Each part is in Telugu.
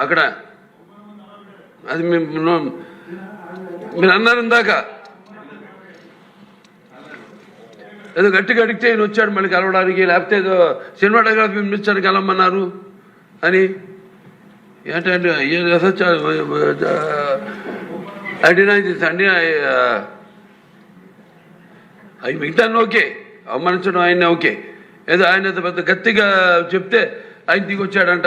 అక్కడ. అది మేము మీరు అన్నారు ఇందాక. ఏదో గట్టిగా అడిగితే ఈయన వచ్చాడు మళ్ళీ కలవడానికి లేకపోతే ఏదో సినిమాటోగ్రఫీ మినిస్టర్ కలవమన్నారు అని. ఏంటంటే అడినా అండి అవి మిగతా ఓకే. అవమానించడం ఆయన ఓకే. ఏదో ఆయన పెద్ద గట్టిగా చెప్తే ఆయన దిగి వచ్చాడంట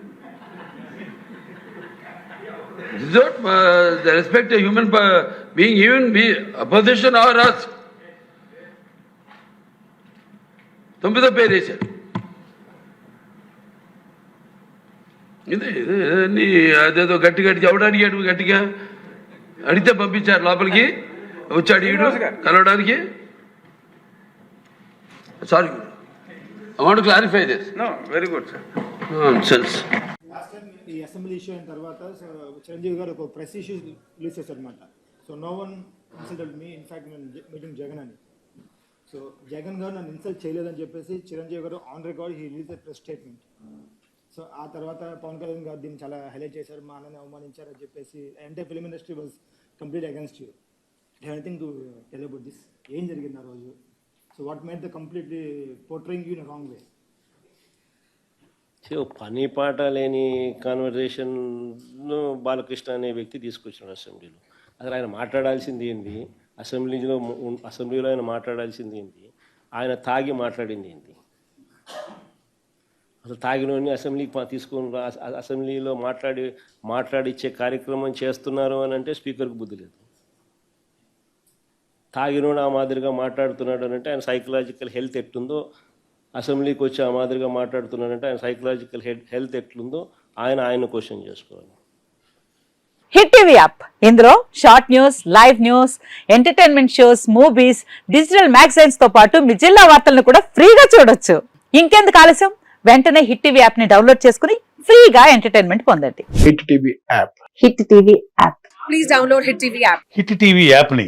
the respect human being even be opposition or us తొమ్మిదో పేరు వేశారు ఇదే అన్ని అదేదో గట్టి గట్టి ఎవడు అడిగాడు గట్టిగా అడిగితే పంపించారు లోపలికి వచ్చాడు ఈడు కలవడానికి sorry I want clarify this no very good sir ఈ అసెంబ్లీ ఇష్యూ అయిన తర్వాత సో చిరంజీవి గారు ఒక ప్రెస్ ఇష్యూ రిలీజ్ చేశారు అనమాట so no one consulted me in fact నేను మీటింగ్ జగన్ అని సో జగన్ గారు నన్ను ఇన్సల్ట్ చేయలేదని చెప్పేసి Chiranjeevi garu on record he release press statement so ఆ తర్వాత పవన్ కళ్యాణ్ గారు దీన్ని చాలా హైలైట్ చేశారు మా అన్నని అవమానించారని చెప్పేసి అంటే film industry was complete against you anything to tell about this ఏం జరిగింది ఆ రోజు? So what made the completely portraying you in wrong way పని పాట లేని కాన్వర్జేషన్ను బాలకృష్ణ అనే వ్యక్తి తీసుకొచ్చాడు అసెంబ్లీలో. అసలు ఆయన మాట్లాడాల్సింది ఏంది? అసెంబ్లీలో అసెంబ్లీలో ఆయన మాట్లాడాల్సింది ఏంది? ఆయన తాగి మాట్లాడింది ఏంది? అసలు తాగినోని అసెంబ్లీకి తీసుకొని అసెంబ్లీలో మాట్లాడి మాట్లాడిచ్చే కార్యక్రమం చేస్తున్నారు అని అంటే స్పీకర్కి బుద్ధి లేదు. తాగినోడు ఆ మాదిరిగా మాట్లాడుతున్నాడు అని అంటే ఆయన సైకలాజికల్ హెల్త్ ఎట్లుందో అసెంబ్లీకి వచ్చి ఆ మాదిరిగా మాట్లాడుతున్నాడంటే ఆయన సైకలాజికల్ హెల్త్ ఎట్లుందో ఆయన ఆయన క్వశ్చన్ చేసుకోవాలి. హిట్ టీవీ యాప్ ఇందులో short news live news entertainment shows movies digital మ్యాగజైన్స్తో పాటు మీ జిల్లా వార్తలను కూడా ఫ్రీగా చూడొచ్చు. ఇంకెందుకు ఆలస్యం? వెంటనే హిట్ టీవీ యాప్ని డౌన్లోడ్ చేసుకుని ఫ్రీగా ఎంటర్టైన్మెంట్ పొందండి. Hit TV app hit TV app hit TV యాప్ని